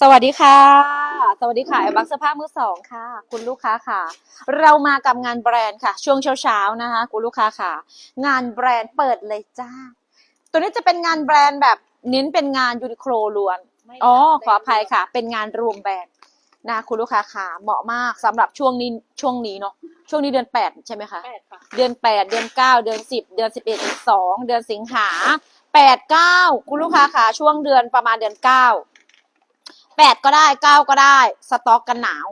สวัสดีค่ะ สวัสดีค่ะไอ้บักเสื้อผ้ามือสองค่ะ คุณลูกค้าค่ะ เรามากับงานแบรนด์ค่ะ ช่วงเช้าๆนะคะ คุณลูกค้าค่ะ งานแบรนด์เปิดเลยจ้า ตัวนี้จะเป็นงานแบรนด์แบบเน้นเป็นงานยูนิโคลล้วนอ๋อขออภัยค่ะ เป็นงานรวมแบรนด์นะคุณลูกค้าค่ะเหมาะมากสำหรับช่วงนี้ช่วงนี้เนาะช่วงนี้เดือนแปดใช่ไหมคะแปดค่ะเดือนแปดเดือนเก้าเดือนสิบเดือนสิบเอ็ดสองเดือนสิงหาแปดเก้าคุณลูกค้าค่ะช่วงเดือนประมาณเดือนเก้า แปดก็ได้เก้าก็ได้ สต็อกกันหนาว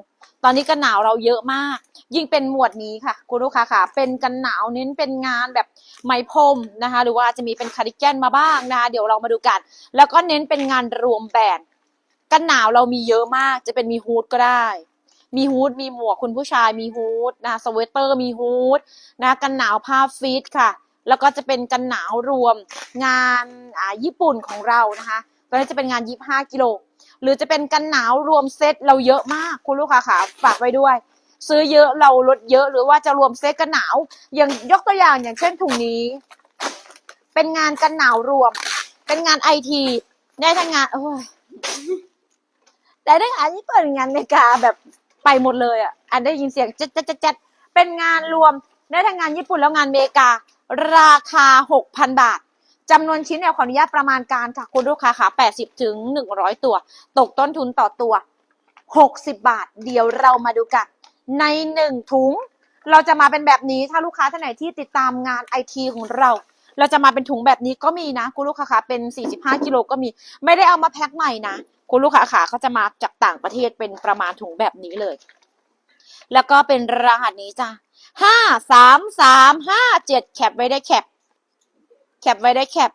ตอนนี้กันหนาวเราเยอะมาก ยิ่งเป็นหมวดนี้ค่ะ คุณลูกค้าค่ะ เป็นกันหนาวเน้นเป็นงานแบบไหมพรมนะคะ หรือว่าจะมีเป็นคาร์ดิแกนมาบ้างนะคะเดี๋ยวเรามาดูกัน แล้วก็เน้นเป็นงานรวมแบรนด์กันหนาวเรามีเยอะมาก จะเป็นมีฮูดก็ได้ มีฮูดมีหมวกคุณผู้ชายมีฮูดนะคะสเวตเตอร์มีฮูดนะกันหนาวผ้าฟีดค่ะ แล้วก็จะเป็นกันหนาวรวมงานอ่าญี่ปุ่นของเรานะคะตอนนี้จะเป็นงาน 25 กิโล หรือจะเป็นกันหนาวรวมเซตเราเยอะมากคุณลูกค้าค่ะฝากไว้ด้วย ซื้อเยอะเราลดเยอะหรือว่าจะรวมเซตกันหนาว อย่างยกตัวอย่างอย่างเช่นถุงนี้ เป็นงานกันหนาวรวม เป็นงานไอทีได้ทั้งงานโอ้ยได้ทั้งานญี่ปุ่นงานอเมริกาแบบไปหมดเลยอะอันได้ยินเสียงจ๊ดจ๊ดจ๊ดจ๊ดเป็นงานรวมได้ทั้งงานญี่ปุ่นแล้วงานอเมริกา ราคา6,000บาท จำนวนชิ้นเนี่ยขออนุญาตประมาณการค่ะคุณลูกค้าค่ะ80ถึง100 ตัว ตกต้นทุนต่อตัว 60 บาท เดี๋ยวเรามาดูกัน ใน 1 ถุง เราจะมาเป็นแบบนี้ถ้าลูกค้าท่านไหนที่ติดตามงานไอทีของเรา เราจะมาเป็นถุงแบบนี้ก็มีนะ คุณลูกค้าค่ะเป็น 45กิโลก็มี ไม่ได้เอามาแพ็คใหม่นะ คุณลูกค้าค่ะเขาจะมาจากต่างประเทศเป็นประมาณถุงแบบนี้เลย แล้วก็เป็นรหัสนี้จ้ะห้าสามสามห้าเจ็ดแคปไว้ได้แคป แคปไว้ได้แคป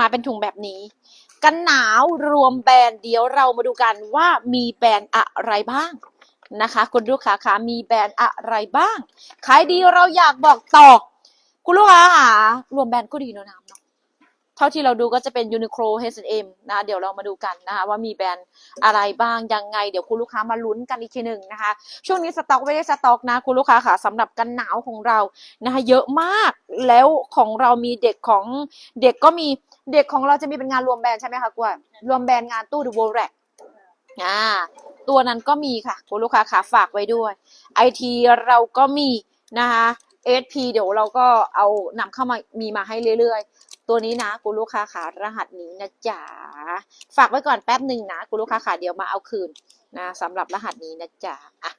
มาเป็นถุงแบบนี้ กันหนาวรวมแบรนด์เดี๋ยวเรามาดูกันว่ามีแบรนด์อะไรบ้างนะคะ คุณลูกค้าคะมีแบรนด์อะไรบ้างขายดีเราอยากบอกต่อ คุณลูกค้าค่ะรวมแบรนด์ก็ดีเนอะน้ำเนาะ เท่าที่เราดูก็จะเป็น Uniqlo H&M นะเดี๋ยวเรามาดูกันนะคะว่ามีแบรนด์อะไรบ้างยังไง เดี๋ยวคุณลูกค้ามาลุ้นกันอีกทีหนึ่งนะคะ ช่วงนี้สต็อกไม่ได้สต็อกนะคุณลูกค้าค่ะสำหรับกันหนาวของเรานะคะเยอะมากแล้วของเรามีเด็กของเด็กก็มีเด็กของเราจะมีเป็นงานรวมแบรนด์ใช่ไหมคะกวยรวมแบรนด์งานตู้ดูโวแรกอ่าตัวนั้นก็มีค่ะคุณลูกค้าค่ะฝากไว้ด้วยไอทีเราก็มีนะคะเอสพีเดี๋ยวเราก็เอานำเข้ามามีมาให้เรื่อย ตัวนี้นะคุณลูกค้าค่ะรหัสนี้นะจ๊ะฝากไว้ก่อนแป๊บหนึ่งนะคุณลูกค้าค่ะเดี๋ยวมาเอาคืนนะสำหรับรหัสนี้นะจ๊ะอะ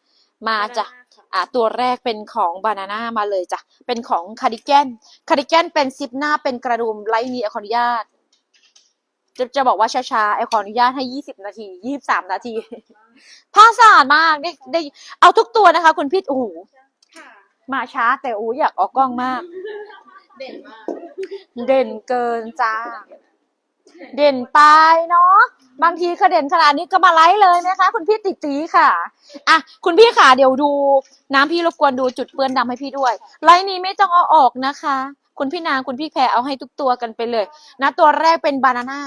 มาจ้ะอะตัวแรกเป็นของบานาน่ามาเลยจ้ะเป็นของคาร์ดิแกนคาร์ดิแกนเป็นซิปหน้าเป็นกระดุมไลท์นี้ขออนุญาตจะจะบอกว่าช้าๆไอขออนุญาตให้ยี่สิบนาทียี่สามนาทีผ้าสะอาดมากได้ได้เอาทุกตัวนะคะ คุณพี่โอ้โหค่ะมาช้าแต่อู้อยากออกกล้องมาก เด่นมาก เด่นเกินจ้า เด่นไปเนาะบางทีก็เด่นขนาดนี้ก็มาไลฟ์เลยนะคะ คุณพี่ติตีค่ะอะคุณพี่ค่ะเดี๋ยวดู น้ำพี่รบกวนดูจุดเปื้อนดำให้พี่ด้วย ไลฟ์นี้ไม่ต้องเอาออกนะคะ คุณพี่นางคุณพี่แพรเอาให้ทุกตัวกันไปเลยนะตัวแรกเป็นบานาน่า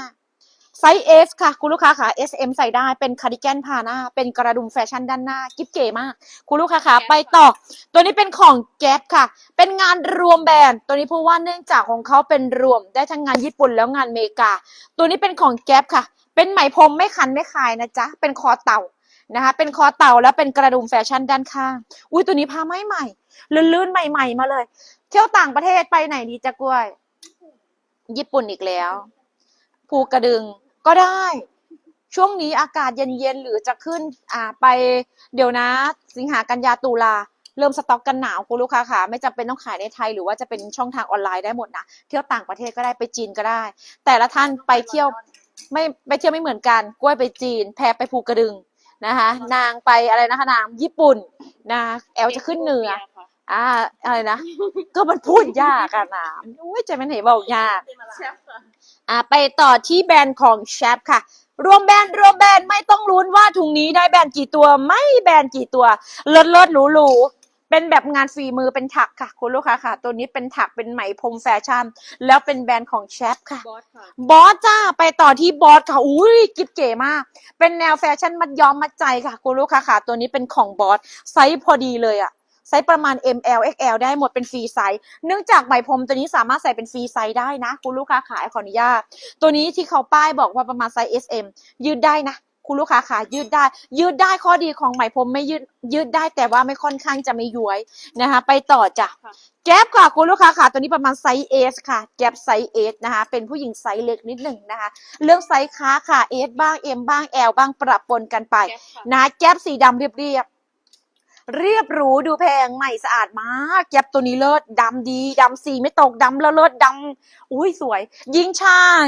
ไซส์ S ค่ะ คุณลูกค้าค่ะ S M ใส่ได้เป็นคาร์ดิแกนพาหน้า เป็นกระดุมแฟชั่นด้านหน้า กิ๊บเก๋มาก คุณลูกค้าค่ะ ไปต่อ ตัวนี้เป็นของแก๊ปค่ะ เป็นงานรวมแบรนด์ ตัวนี้เพราะว่าเนื่องจากของเขาเป็นรวมได้ทั้งงานญี่ปุ่นแล้วงานอเมริกา ตัวนี้เป็นของแก๊ปค่ะ เป็นไหมพรมไม่คันไม่คายนะจ๊ะ เป็นคอเต่านะคะเป็นคอเต่าแล้วเป็นกระดุมแฟชั่นด้านข้าง อุ้ยตัวนี้ผ้าไหมใหม่ ลื่นๆใหม่ ๆ มาเลย เที่ยวต่างประเทศไปไหนดีจ๊ะกล้วย ญี่ปุ่นอีกแล้ว ภูกระดึง ก็ได้ ช่วงนี้อากาศเย็นๆหรือจะขึ้น อ่าไปเดี๋ยวนะ สิงหากันยาตุลาเริ่มสต็อกกันหนาวคุณลูกค้าค่ะ ไม่จำเป็นต้องขายในไทยหรือว่าจะเป็นช่องทางออนไลน์ได้หมดนะเที่ยวต่างประเทศก็ได้ไปจีนก็ได้ แต่ละท่านไปเที่ยวไม่ไปเที่ยวไม่เหมือนกันกล้วยไปจีน แพรไปภูกระดึงนะคะ นางไปอะไรนะคะนางญี่ปุ่นนะแอลจะขึ้นเหนืออ่าอะไรนะ ก็มันพูดยากอะนะอุ้ยใจมันเหนบอกยากเชฟค่ะ อ่าไปต่อที่แบรนด์ของแชปค่ะรวมแบรนด์รวมแบรนด์ไม่ต้องลุ้นว่าถุงนี้ได้แบรนด์กี่ตัวไม่แบรนด์กี่ตัวเลิศเลิศหรูหรูเป็นแบบงานฝีมือเป็นถักค่ะคุณลูกค้าค่ะ ตัวนี้เป็นถักเป็นไหมพรมแฟชั่น แล้วเป็นแบรนด์ของแชปค่ะ บอสค่ะบอสจ้าไปต่อที่บอสค่ะอุ้ยกิ๊บเก๋มาก เป็นแนวแฟชั่นมัดย้อมมัดใจค่ะคุณลูกค้าค่ะ ตัวนี้เป็นของบอสไซส์พอดีเลยอะ ไซส์ประมาณ ML XL ได้หมดเป็นฟรีไซส์เนื่องจากไหมพรมตัวนี้สามารถใส่เป็นฟรีไซส์ได้นะ คุณลูกค้าขายขออนุญาตตัวนี้ที่เขาป้ายบอกว่าประมาณไซส์ SM ยืดได้นะคุณลูกค้าขายืดได้ ยืดได้ข้อดีของไหมพรมไม่ยืดยืดได้แต่ว่าไม่ค่อนข้างจะไม่ย้วยนะคะ ไปต่อจ้ะค่ะแก๊ปค่ะคุณลูกค้าค่ะตัวนี้ประมาณไซส์เอสค่ะแก๊ปไซส์เอสนะคะ เป็นผู้หญิงไซส์เล็กนิดหนึ่งนะคะ เรื่องไซส์ค้าค่ะเอสบ้างเอ็มบ้างแอลบ้างปรับปนกันไปแก๊ปค่ะนะแก๊ปสีดำเรียบเรียบ เรียบหรูดูแพงใหม่สะอาดมากแก๊ปตัวนี้เลิศดำดีดำสีไม่ตกดำแล้วเลิศดำอุ้ยสวย ยิงชาย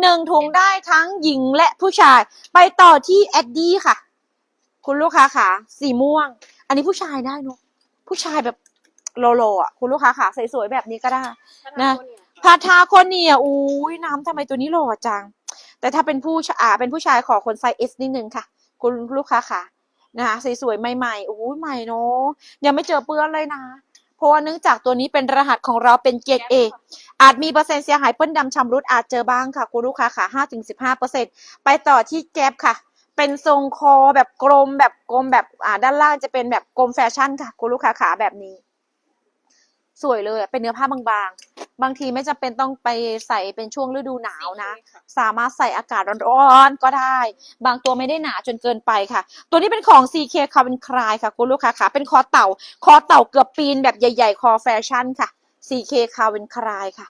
หนึ่งถุงได้ทั้งหญิงและผู้ชาย ไปต่อที่แอดดี้ค่ะ คุณลูกค้าค่ะ สีม่วง อันนี้ผู้ชายได้เนอะผู้ชายแบบโลโลอะคุณลูกค้าค่ะสวยๆแบบนี้ก็ได้นะพาทาคนเนี่ยอุ้ยน้ำทำไมตัวนี้หล่อจัง แต่ถ้าเป็นผู้ชายอ่าเป็นผู้ชายขอคนไซส์เอสนิดนึงค่ะ คุณลูกค้าค่ะ นะคะสวยๆใหม่ๆอุ้ยใหม่เนาะยังไม่เจอเปื้อนเลยนะเพราะว่าเนื่องจากตัวนี้เป็นรหัสของเราเป็นเกรดเออาจมีเปอร์เซ็นต์เสียหายเปิ้ลดำชำรุดอาจเจอบ้างค่ะ คุณลูกค้าค่ะห้าถึงสิบห้าเปอร์เซ็นต์ไปต่อที่แก๊ปค่ะ เป็นทรงคอแบบกลมแบบกลมแบบอ่าด้านล่างจะเป็นแบบกลมแฟชั่นค่ะ คุณลูกค้าขาแบบนี้ สวยเลยเป็นเนื้อผ้าบางๆ บางทีไม่จำเป็นต้องไปใส่เป็นช่วงฤดูหนาวนะ สามารถใส่อากาศร้อนๆก็ได้ บางตัวไม่ได้หนาจนเกินไปค่ะ ตัวนี้เป็นของ CK ค่ะเป็นคลายค่ะ คุณลูกค้าค่ะเป็นคอเต่า คอเต่าเกือบปีนแบบใหญ่ ๆ คอแฟชั่นค่ะ CK คาเวนคลายค่ะ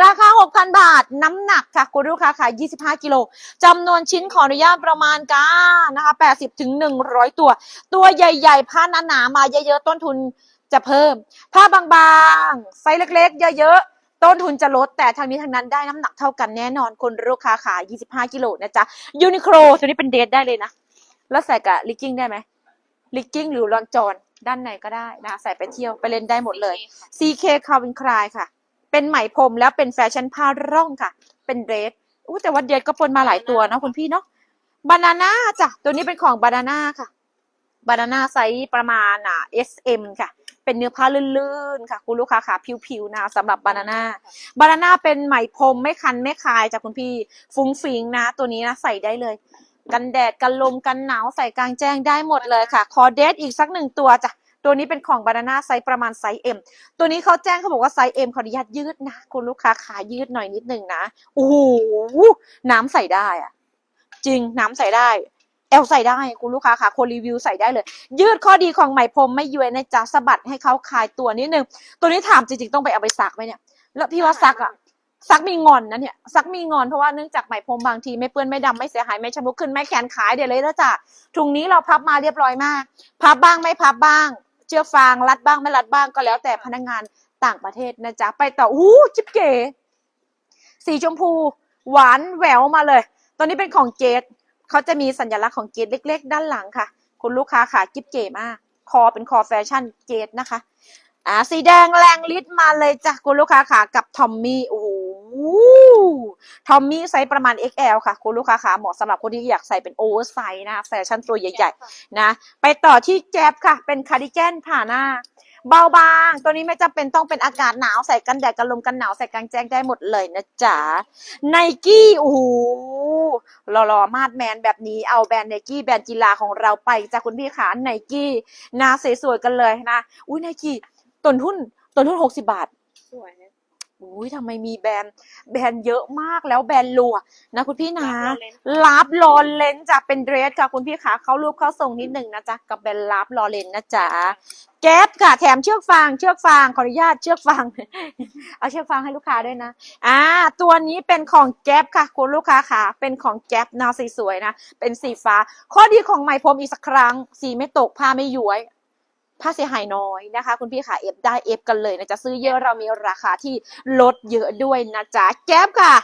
ราคา 6,000 บาท น้ำหนักค่ะ คุณลูกค้าค่ะ 25 กิโลจำนวนชิ้นขออนุญาตประมาณกันนะคะ 80ถึง100 ตัว ตัวใหญ่ๆ ผ้าหนาๆมาเยอะๆ ต้นทุนจะเพิ่ม ผ้าบางๆ ไซส์เล็กๆ เยอะๆ ต้นทุนจะลดแต่ทางนี้ทางนั้นได้น้ำหนักเท่ากันแน่นอนคุณลูกค้าขา25 กิโลนะจ๊ะยูนิโคลตัวนี้เป็นเดทได้เลยนะ แล้วใส่กับลิกกิ้งได้ไหมลิกกิ้งหรือลอนจอนด้านในก็ได้นะ ใส่ไปเที่ยวไปเล่นได้หมดเลย CK คาวินคลายค่ะ เป็นไหมพรมแล้วเป็นแฟชั่นผ้าร่องค่ะ เป็นเดรสอู้แต่ว่าเดรสก็ปนมาหลายตัวนะคุณพี่เนาะบานาน่าจ้ะตัวนี้เป็นของบานาน่าค่ะบานาน่าไซส์ประมาณอะ SM ค่ะ เป็นเนื้อผ้าลื่นๆค่ะ คุณลูกค้าค่ะผิวๆนะสำหรับบานาน่าบานาน่าเป็นไหมพรมไม่คันไม่คายจากคุณพี่ฟุ้งฟิงนะ ตัวนี้นะใส่ได้เลย กันแดดกันลมกันหนาวใส่กลางแจ้งได้หมดเลยค่ะขอเดทอีกสักหนึ่งตัวจ้ะตัวนี้เป็นของบานาน่าไซส์ประมาณไซส์ M ตัวนี้เขาแจ้งเขาบอกว่าไซส์ M ขออนุญาตยืดนะคุณลูกค้าขายืดหน่อยนิดหนึ่งนะโอ้โหน้ำใส่ได้อะจริงน้ำใส่ได้ แอลใส่ได้คุณลูกค้าค่ะคนรีวิวใส่ได้เลย ยืดข้อดีของไหมพรมไม่ย้วยนะจ๊ะสะบัดให้เขาคลายตัวนิดนึง ตัวนี้ถามจริงๆต้องไปเอาไปซักไหมเนี่ย แล้วพี่ว่าซักอะซักมีงอนนะเนี่ยซักมีงอนเพราะว่าเนื่องจากไหมพรมบางทีไม่เปื้อนไม่ดำไม่เสียหายไม่ชำรุดขึ้นไม่แขนขายเดี๋ยวเลยแล้วจ้ะถุงนี้เราพับมาเรียบร้อยมาก พับบ้างไม่พับบ้าง เชือกฟางรัดบ้างไม่รัดบ้างก็แล้วแต่พนักงานต่างประเทศนะจ๊ะไปต่ออู้จิ๊บเก๋สีชมพู หวานแหววมาเลยตัวนี้เป็นของเกต เขาจะมีสัญลักษณ์ของเกตเล็ก ๆ ด้านหลังค่ะ คุณลูกค้าค่ะจิ๊บเก๋มาก คอเป็นคอแฟชั่นเกตนะคะ อ่าสีแดงแรงฤทธิ์มาเลยจ้ะคุณลูกค้าค่ะกับทอมมี่โอ้โหทอมมี่ไซส์ประมาณ XL ค่ะ คุณลูกค้าค่ะเหมาะสำหรับคนที่อยากใส่เป็นโอเวอร์ไซส์นะแฟชั่นตัวใหญ่ๆนะ ไปต่อที่แจ๊บค่ะ เป็นคาร์ดิแกนผ่าหน้า เบาบางตัวนี้ไม่จำเป็นต้องเป็นอากาศหนาวใส่กันแดดกันลมกันหนาวใส่กลางแจ้งได้หมดเลยนะจ๊ะไนกี้โอ้โหหล่อๆมาดแมนแบบนี้เอาแบรนด์ไนกี้แบรนด์กีฬาของเราไปจากคุณพี่ขาไนกี้นาสวยๆกันเลยนะ อุ้ยไนกี้ต้นทุนต้นทุนหกสิบาทสวยนะ อุ้ยทำไมมีแบรนด์แบรนด์เยอะมากแล้วแบรนด์ลัวนะคุณพี่นะลาบลอเรนซ์ลาบลอเลนจะเป็นเดรสค่ะคุณพี่ขาเขารูปเขาส่งนิดหนึ่งนะจ๊ะกับแบรนด์ลาบลอเลนนะจ๊ะแก๊ปค่ะแถมเชือกฟางเชือกฟางขออนุญาตเชือกฟางเอาเชือกฟางให้ลูกค้าด้วยนะอ่าตัวนี้เป็นของแก๊ปค่ะ คุณลูกค้าค่ะ เป็นของแก๊ปนะสีสวยนะเป็นสีฟ้า ข้อดีของไหมพรมอีกสักครั้ง สีไม่ตกผ้าไม่ย้วย ผ้าเสียหายน้อยนะคะ คุณพี่ขาเอฟได้เอฟกันเลยนะจะซื้อเยอะเรามีราคาที่ลดเยอะด้วยนะจ๊ะแก๊ปค่ะ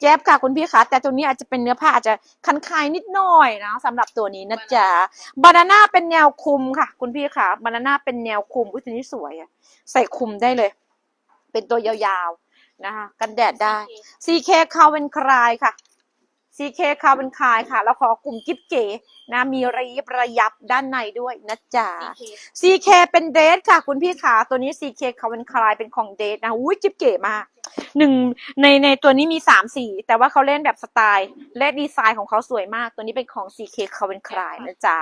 แก๊ปค่ะคุณพี่ขาแต่ตัวนี้อาจจะเป็นเนื้อผ้าอาจจะคันคายนิดหน่อยนะสำหรับตัวนี้นะจ๊ะบานาน่าเป็นแนวคุมค่ะ คุณพี่ขาบานาน่าเป็นแนวคุมอุ้ยตัวนี้สวยอะใส่คุมได้เลย เป็นตัวยาวๆนะคะกันแดดได้ CK คาเวนคลายค่ะ CK คาเวนคลายค่ะ แล้วขอกลุ่มกิ๊บเก๋ นะมีระยิบระยับด้านในด้วยนะจ๊ะ CK เป็นเดทค่ะ คุณพี่ขาตัวนี้ CK คาเวนคลายเป็นของเดทนะอุ้ยจิ๊บเก๋มากหนึ่งในในตัวนี้มีสามสีแต่ว่าเขาเล่นแบบสไตล์ และดีไซน์ของเขาสวยมาก ตัวนี้เป็นของ CK คาเวนคลายนะจ๊ะ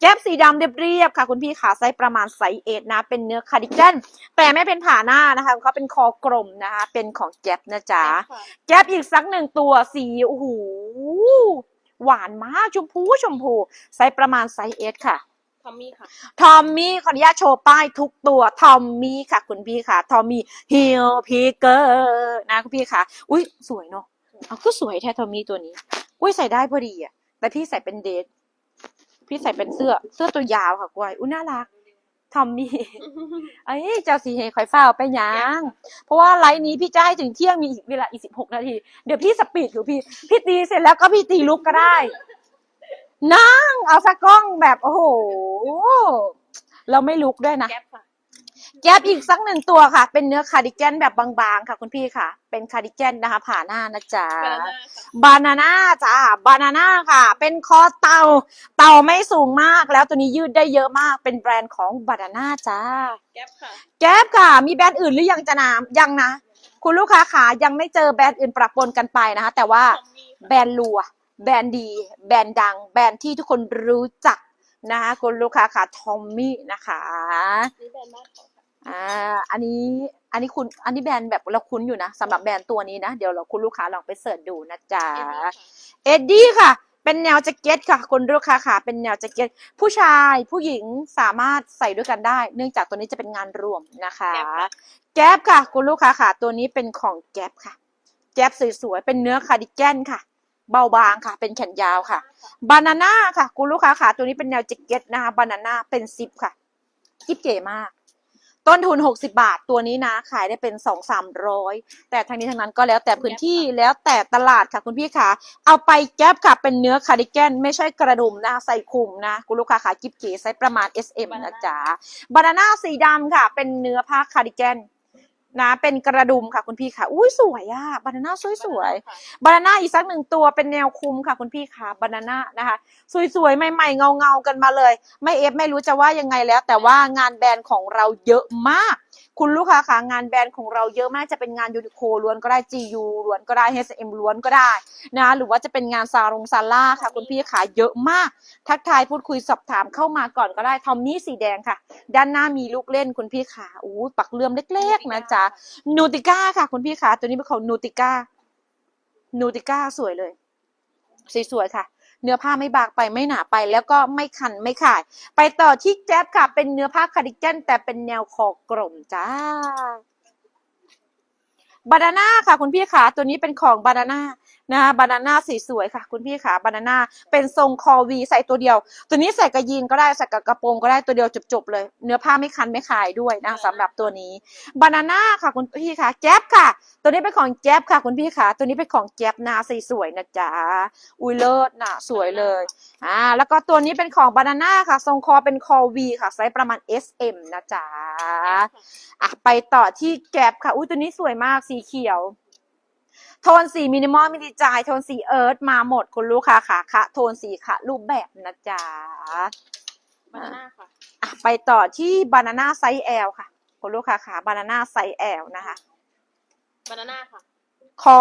แก๊ปสีดำเรียบๆค่ะ คุณพี่ขาไซส์ประมาณไซส์เอนะ เป็นเนื้อคาร์ดิแกนแต่ไม่เป็นผ่าหน้านะคะเขาเป็นคอกลมนะคะ เป็นของแก๊ปนะจ๊ะ แก๊ปอีกสักหนึ่งตัวสีโอ้โห หวานมากชมพูชมพูไซส์ประมาณไซส์เอสค่ะทอมมี่ค่ะ ทอมมี่ขออนุญาตโชว์ป้ายทุกตัว ทอมมี่ค่ะ คุณพี่ค่ะ ทอมมี่ฮิลพีเกอร์นะคุณพี่ค่ะ อุ้ยสวยเนาะ เอาก็สวยแท้ทอมมี่ตัวนี้ อุ้ยใส่ได้พอดีอะ แต่พี่ใส่เป็นเดท พี่ใส่เป็นเสื้อ เสื้อตัวยาวค่ะกวยอุ้ยน่ารัก ทอมมี่เอ้ยเจ้าสีเฮคอยเฝ้าไปยัง เพราะว่าไลฟ์นี้พี่จะให้ถึงเที่ยงมีอีกเวลาอีกสิบหกนาที เดี๋ยวพี่สปีดอยู่พี่ พี่ตีเสร็จแล้วก็พี่ตีลุกก็ได้ นั่งเอาสักกล้องแบบ โอ้โห เราไม่ลุกด้วยนะ แก๊ปค่ะ แก๊บอีกสักหนึ่งตัวค่ะ เป็นเนื้อคาร์ดิแกนแบบบางๆค่ะ คุณพี่ค่ะ เป็นคาร์ดิแกนนะคะ ผ่าหน้านะจ๊ะ บานาน่าค่ะบานาน่าจ้าบานาน่าค่ะ เป็นคอเต่าเต่าไม่สูงมาก แล้วตัวนี้ยืดได้เยอะมาก เป็นแบรนด์ของบานาน่าจ้า แก๊ปค่ะ แก๊บค่ะ มีแบรนด์อื่นหรือยังจะนามยังนะ คุณลูกค้าขายังไม่เจอแบรนด์อื่นปรับปนกันไปนะคะ แต่ว่าทอมมี่ค่ะแบรนด์ลัว แบรนด์ดี แบรนด์ดัง แบรนด์ที่ทุกคนรู้จักนะคะคุณลูกค้าค่ะทอมมี่นะคะ นี่แบรนด์บ้านเขาค่ะอ่าอันนี้อันนี้คุณอันนี้แบรนด์แบบเราคุ้นอยู่นะสำหรับแบรนด์ตัวนี้นะ เดี๋ยวเราคุณลูกค้าลองไปเสิร์ชดูนะจ๊ะเอ็ดดี้ค่ะเอ็ดดี้ค่ะ เป็นแนวแจ็คเก็ตค่ะคุณลูกค้าค่ะ เป็นแนวแจ็คเก็ต ผู้ชายผู้หญิงสามารถใส่ด้วยกันได้ เนื่องจากตัวนี้จะเป็นงานรวมนะคะแก๊ปค่ะแก๊ปค่ะ คุณลูกค้าค่ะ ตัวนี้เป็นของแก๊ปค่ะ แก๊ปสวยๆเป็นเนื้อคาร์ดิแกนค่ะเบาบางค่ะ เป็นแขนยาวค่ะ บานาน่าค่ะ คุณลูกค้าค่ะ ตัวนี้เป็นแนวแจ็คเก็ตนะคะ บานาน่าเป็นซิปค่ะกิ๊บเก๋มาก ต้นทุน 60 บาทตัวนี้นะ ขายได้เป็น 2 300 แต่ทั้งนี้ทั้งนั้นก็แล้วแต่พื้นที่แล้วแต่ตลาดค่ะคุณพี่ค่ะ เอาไปแก๊ปค่ะ เป็นเนื้อคาร์ดิแกน ไม่ใช่กระดุมนะ ใส่คลุมนะ คุณลูกค้าค่ะกิ๊บเก๋ไซส์ประมาณ S M นะจ๊ะบานาน่าสีดำค่ะ เป็นเนื้อผ้าคาร์ดิแกน นะเป็นกระดุมค่ะคุณพี่ค่ะ อุ้ยสวยอะบานาน่าสวยๆค่ะบานาน่าอีกสักหนึ่งตัวเป็นแนวคุมค่ะคุณพี่ค่ะบานาน่านะคะ สวยๆ ใหม่ๆ เงาๆ กันมาเลย ไม่เอฟไม่รู้จะว่ายังไงแล้ว แต่ว่างานแบรนด์ของเราเยอะมาก คุณลูกค้าค่ะงานแบรนด์ของเราเยอะมากจะเป็นงานยูนิโคล้วนก็ได้ GU ล้วนก็ได้ H&M ล้วนก็ได้นะหรือว่าจะเป็นงานซารงซาร่าค่ะ คุณพี่ค่ะเยอะมาก ทักทายพูดคุยสอบถามเข้ามาก่อนก็ได้ทอมมี่สีแดงค่ะ ด้านหน้ามีลูกเล่นคุณพี่ค่ะอู้ปักเลื่อมเล็กๆนะจ๊ะนูติก้าค่ะ คุณพี่คะตัวนี้เป็นของนูติก้านูติก้าสวยเลยสวยๆค่ะ เนื้อผ้าไม่บางไปไม่หนาไปแล้วก็ไม่คันไม่ขาด ไปต่อที่แจ๊บค่ะเป็นเนื้อผ้าคาร์ดิแกนแต่เป็นแนวคอกลมจ้า บานาน่าค่ะคุณพี่ขาตัวนี้เป็นของบานาน่านะคะบานาน่าสีสวยค่ะ คุณพี่ขาบานาน่าเป็นทรงคอวีใส่ตัวเดียว ตัวนี้ใส่กับยีนก็ได้ใส่กับกระโปรงก็ได้ตัวเดียวจบๆเลย เนื้อผ้าไม่คันไม่คายด้วยนะคะสำหรับตัวนี้บานาน่าค่ะคุณพี่ค่ะแก๊ปค่ะ ตัวนี้เป็นของแก๊ปค่ะ คุณพี่ค่ะตัวนี้เป็นของแก๊ปนาสีสวยนะจ๊ะอุ้ยเลิศนะสวยเลยอ่าแล้วก็ตัวนี้เป็นของบานาน่าค่ะ ทรงคอเป็นคอวีค่ะ ไซส์ประมาณ S M นะจ๊ะอะไปต่อที่แก๊ปค่ะ อุ้ยตัวนี้สวยมากสีเขียว โทนสีมินิมอลมินิจายโทนสีเอิร์ธมาหมดคุณลูกค้าค่ะค่ะ โทนสีค่ะ รูปแบบนะจ๊ะบานาน่าค่ะอะไปต่อที่บานาน่าไซส์ L ค่ะ คุณลูกค้าค่ะบานาน่าไซส์ L นะคะบานาน่าค่ะ คอ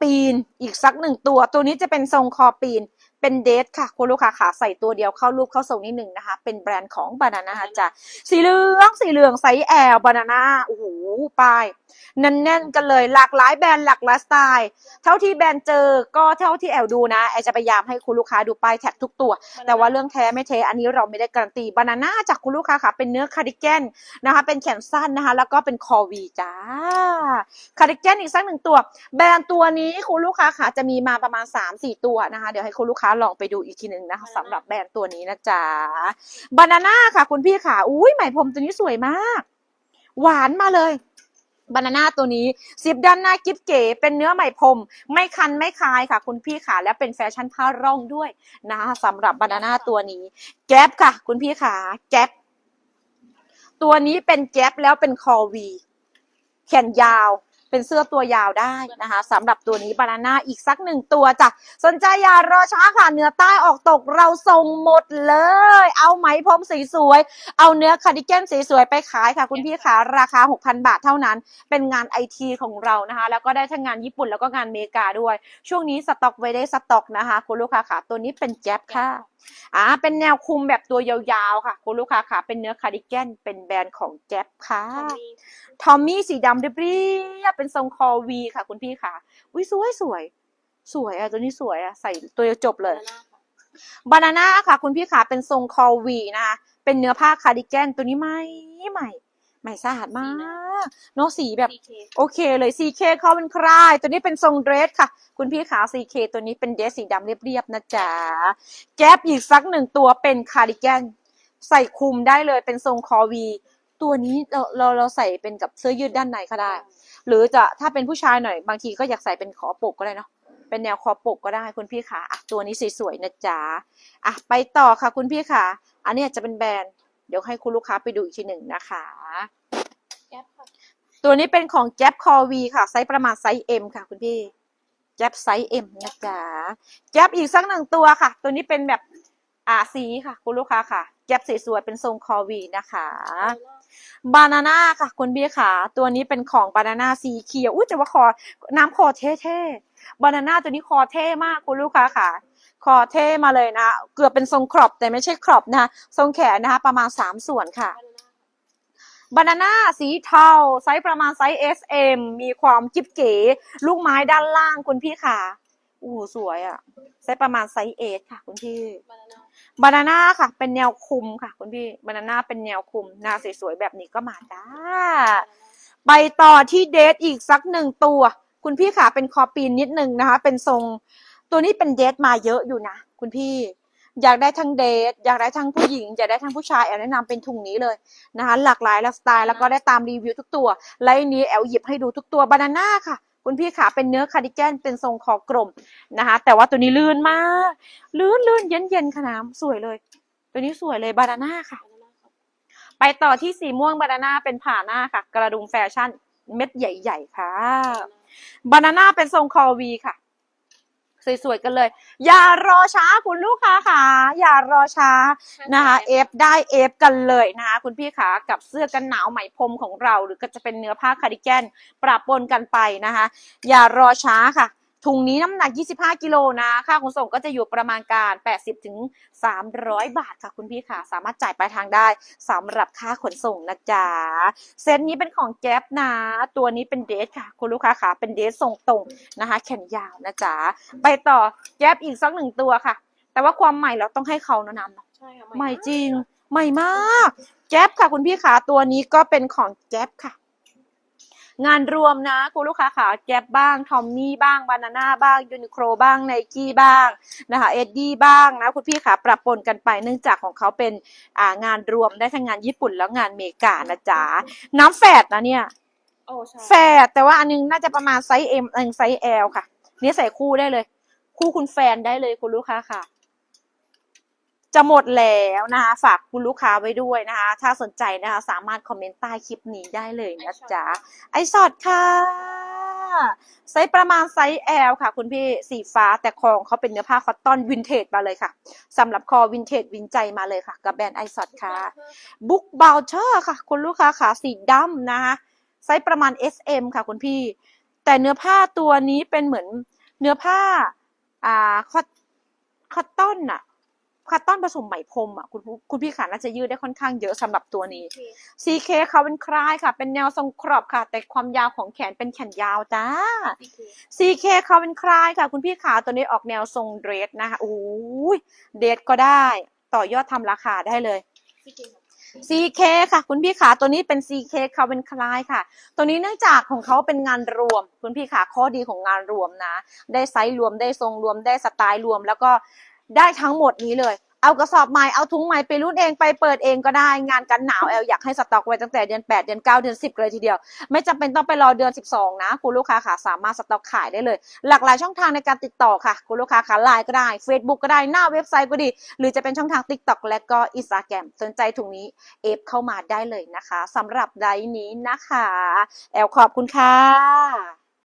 ปีนอีกสักหนึ่งตัว ตัวนี้จะเป็นทรงคอปีน เป็นเดทค่ะ คุณลูกค้าขาใส่ตัวเดียวเข้ารูปเข้าทรงนิดหนึ่งนะคะ เป็นแบรนด์ของบานาน่าจ้ะสีเหลืองสีเหลืองไซส์ L บานาน่าโอ้โหป้ายแน่นๆกันเลยหลากหลายแบรนด์หลากหลายสไตล์เท่าที่แบรนด์เจอก็เท่าที่แอลดูนะแอลจะพยายามให้คุณลูกค้าดูป้ายแท็กทุกตัว แต่ว่าเรื่องแท้ไม่แท้อันนี้เราไม่ได้การันตีบานาน่าจากคุณลูกค้าค่ะ เป็นเนื้อคาร์ดิแกนนะคะ เป็นแขนสั้นนะคะ แล้วก็เป็นคอวีจ้าคาร์ดิแกนอีกสักหนึ่งตัว แบรนด์ตัวนี้คุณลูกค้าค่ะจะมีมาประมาณ3-4ตัวนะคะ เดี๋ยวให้คุณลูกค้าลองไปดูอีกทีหนึ่งนะคะสำหรับแบรนด์ตัวนี้นะจ๊ะบานาน่าค่ะคุณพี่ค่ะอุ้ยไหมพรมตัวนี้สวยมาก หวานมาเลยบานาน่าตัวนี้สิบด้านหน้ากิ๊บเก๋เป็นเนื้อไหมพรม ไม่คันไม่คายค่ะ คุณพี่ค่ะ และเป็นแฟชั่นผ้าร่องด้วยนะคะสำหรับบานาน่าตัวนี้ แก๊ปค่ะ คุณพี่ค่ะแก๊ปตัวนี้เป็นแก๊ปแล้วเป็นคอวี แขนยาว เป็นเสื้อตัวยาวได้นะคะสำหรับตัวนี้บานาน่าอีกสักหนึ่งตัวจ้ะสนใจอย่ารอช้าค่ะเนื้อใต้ออกตกเราส่งหมดเลย เอาไหมพรมสีสวย เอาเนื้อคาร์ดิแกนสีสวยไปขายค่ะ คุณพี่ค่ะราคา 6,000 บาทเท่านั้น เป็นงานไอทีของเรานะคะ แล้วก็ได้ทั้งงานญี่ปุ่นแล้วก็งานเมกาด้วย ช่วงนี้สต็อกไว้ได้สต็อกนะคะ คุณลูกค้าค่ะตัวนี้เป็นแจ๊บค่ะ อ่าเป็นแนวคุมแบบตัวยาวๆค่ะ คุณลูกค้าค่ะ เป็นเนื้อคาร์ดิแกนเป็นแบรนด์ของแจ๊บค่ะทอมมี่ทอมมี่สีดำเรียบๆเป็นทรงคอวีค่ะ คุณพี่ค่ะอุ้ยสวยสวยสวยอะตัวนี้สวยอะใส่ตัวเดียวจบเลยบานาน่าค่ะบานาน่าค่ะ คุณพี่ขาเป็นทรงคอวีนะคะเป็นเนื้อผ้าคาร์ดิแกนตัวนี้ใหม่ใหม่ ใหม่สะอาดมากเนาะสีแบบซีเคโอเคเลย CK เขาเป็นคราย ตัวนี้เป็นทรงเดรสค่ะ คุณพี่ขา CK ตัวนี้เป็นเดรสสีดำเรียบๆนะจ๊ะ แก๊ปอีกสักหนึ่งตัวเป็นคาร์ดิแกนใส่คลุมได้เลยเป็นทรงคอวี ตัวนี้เราเราเราใส่เป็นกับเสื้อยืดด้านในก็ได้ หรือจะถ้าเป็นผู้ชายหน่อย บางทีก็อยากใส่เป็นขอปกก็ได้เนาะเป็นแนวคอปกก็ได้คุณพี่ขาอะตัวนี้สวยๆนะจ๊ะอะไปต่อค่ะคุณพี่ขาอันนี้อาจจะเป็นแบรนด์เดี๋ยวให้คุณลูกค้าไปดูอีกทีหนึ่งนะคะแก๊ปค่ะตัวนี้เป็นของ j a p c o v ค่ะไซส์ประมาณไซส์ M ค่ะ คุณพี่ j a p ไซส์ M นะจ๊ะ j a p อีกสักหนึ่งตัวค่ะ ตัวนี้เป็นแบบอาสีค่ะ คุณลูกค้าค่ะ j a p สวยๆเป็นทรงคอวีนะคะบานาน่าค่ะ คุณพี่ค่ะตัวนี้เป็นของบานาน่าสีเขียวอุ้ยจะว่าคอน้ำคอเท่ๆบานาน่าตัวนี้คอเท่มากคุณลูกค้าค่ะ คอเท่มาเลยนะ เกือบเป็นทรงครอปแต่ไม่ใช่ครอปนะทรงแขนนะคะประมาณ 3 ส่วนค่ะบานาน่าสีเทาไซส์ประมาณไซส์ S M มีความจิ๊บเก๋ลูกไม้ด้านล่างคุณพี่ค่ะอู้สวยอะ่ะไซส์ประมาณไซส์ S ค่ะ คุณพี่บานาน่าบานาน่าค่ะ เป็นแนวคุมค่ะ คุณพี่บานาน่าเป็นแนวคุมหน้าสวยๆแบบนี้ก็มาได้ไปต่อที่เดทอีกสักหนึ่งตัว คุณพี่ค่ะเป็นคอปีนนิดนึงนะคะ เป็นทรง ตัวนี้เป็นเดทมาเยอะอยู่นะคุณพี่ อยากได้ทั้งเดทอยากได้ทั้งผู้หญิง อยากได้ทั้งผู้ชายแอลแนะนำเป็นถุงนี้เลยนะคะหลากหลายไลฟ์สไตล์แล้วก็ได้ตามรีวิวทุกตัวไลน์นี้แอลหยิบให้ดูทุกตัวบานาน่าค่ะคุณพี่ขาเป็นเนื้อคาร์ดิแกนเป็นทรงคอกลมนะคะ แต่ว่าตัวนี้ลื่นมากลื่นลื่นเย็นเย็นๆค่ะน้ำสวยเลย ตัวนี้สวยเลยบานาน่าค่ะบานาน่าค่ะ ไปต่อที่สีม่วงบานาน่าเป็นผ่าหน้าค่ะ กระดุมแฟชั่นเม็ดใหญ่ ๆ ค่ะบานาน่าเป็นทรงคอวีค่ะ สวยๆกันเลย อย่ารอช้าคุณลูกค้าค่ะอย่ารอช้านะคะเอฟได้เอฟกันเลยนะคะคุณพี่ขากับเสื้อกันหนาวไหมพรมของเรา หรือก็จะเป็นเนื้อผ้าคาร์ดิแกนปรับปนกันไปนะคะ อย่ารอช้าค่ะ ถุงนี้น้ำหนัก 25 กิโลนะ ค่าขนส่งก็จะอยู่ประมาณการ 80 ถึง 300 บาทค่ะคุณพี่ค่ะ สามารถจ่ายปลายทางได้สำหรับค่าขนส่งนะจ๊ะ เซตนี้เป็นของแก๊ปนะ ตัวนี้เป็นเดทค่ะ คุณลูกค้าค่ะ เป็นเดทส่งตรงนะคะ แขนยาวนะจ๊ะ ไปต่อแก๊ปอีกสักหนึ่งตัวค่ะ แต่ว่าความใหม่เราต้องให้เขานะนำเนาะใช่ค่ะใหม่จริง ใหม่มาก แก๊ปค่ะคุณพี่ขาตัวนี้ก็เป็นของแก๊ปค่ะ งานรวมนะคุณลูกค้าขาแก๊ปบ้างทอมมี่บ้างบานาน่าบ้างยูนิโคลบ้างไนกี้บ้างนะคะเอ็ดดี้บ้างนะคุณพี่ขาปรับปนกันไปเนื่องจากของเขาเป็นอ่างานรวมได้ทั้งงานญี่ปุ่นแล้วงานเมกานะจ๊ะน้ำแฝดนะเนี่ยโอ้ใช่แฝดแต่ว่าอันนึงน่าจะประมาณไซส์ M อันนึงไซส์ L ค่ะนี่ใส่คู่ได้เลย คู่คุณแฟนได้เลยคุณลูกค้าค่ะ จะหมดแล้วนะคะ ฝากคุณลูกค้าไว้ด้วยนะคะ ถ้าสนใจนะคะ สามารถคอมเมนต์ใต้คลิปนี้ได้เลยนะจ๊ะ ไอสอดค่ะ ไซส์ประมาณไซส์ L ค่ะ คุณพี่สีฟ้าแต่คองเขาเป็นเนื้อผ้าคอตตอนวินเทจมาเลยค่ะสำหรับคอวินเทจวินใจมาเลยค่ะ กับแบรนด์ไอสอดค่ะบุ๊กบ u ลเชอร์ค่ะ คุณลูกค้าขาสีดำนะคะไซส์ประมาณ SM ค่ะ คุณพี่ แต่เนื้อผ้าตัวนี้เป็นเหมือนเนื้อผ้าอ่าคอตคอตตอนอะ คอตตอนผสมไหมพรมอะคุณผู้คุณพี่ขาน่าจะยืดได้ค่อนข้างเยอะสำหรับตัวนี้ CK เขาเป็นคลายค่ะ เป็นแนวทรงครอบค่ะ แต่ความยาวของแขนเป็นแขนยาวจ้าซีเค CK เขาเป็นคลายค่ะ คุณพี่ขาตัวนี้ออกแนวทรงเดรสนะคะโอ้ยเดรสก็ได้ ต่อยอดทำราคาได้เลยซีเคค่ะ CK ค่ะ คุณพี่ขาตัวนี้เป็น CK เขาเป็นคลายค่ะ ตัวนี้เนื่องจากของเขาเป็นงานรวม คุณพี่ขาข้อดีของงานรวมนะ ได้ไซส์รวมได้ทรงรวมได้สไตล์รวมแล้วก็ ได้ทั้งหมดนี้เลย เอากระสอบใหม่เอาถุงใหม่ไปรุ่นเองไปเปิดเองก็ได้งานกันหนาวแอลอยากให้สต็อกไว้ตั้งแต่เดือน 8 เดือน 9 เดือน 10 เลยทีเดียว ไม่จำเป็นต้องไปรอเดือน 12 นะ คุณลูกค้าค่ะสามารถสต็อกขายได้เลย หลากหลายช่องทางในการติดต่อค่ะ คุณลูกค้าค่ะไลน์ก็ได้ Facebook ก็ได้หน้าเว็บไซต์ก็ดี หรือจะเป็นช่องทาง TikTok และก็ Instagram สนใจถุงนี้เอฟเข้ามาได้เลยนะคะสำหรับไดนี้นะคะแอลขอบคุณค่ะ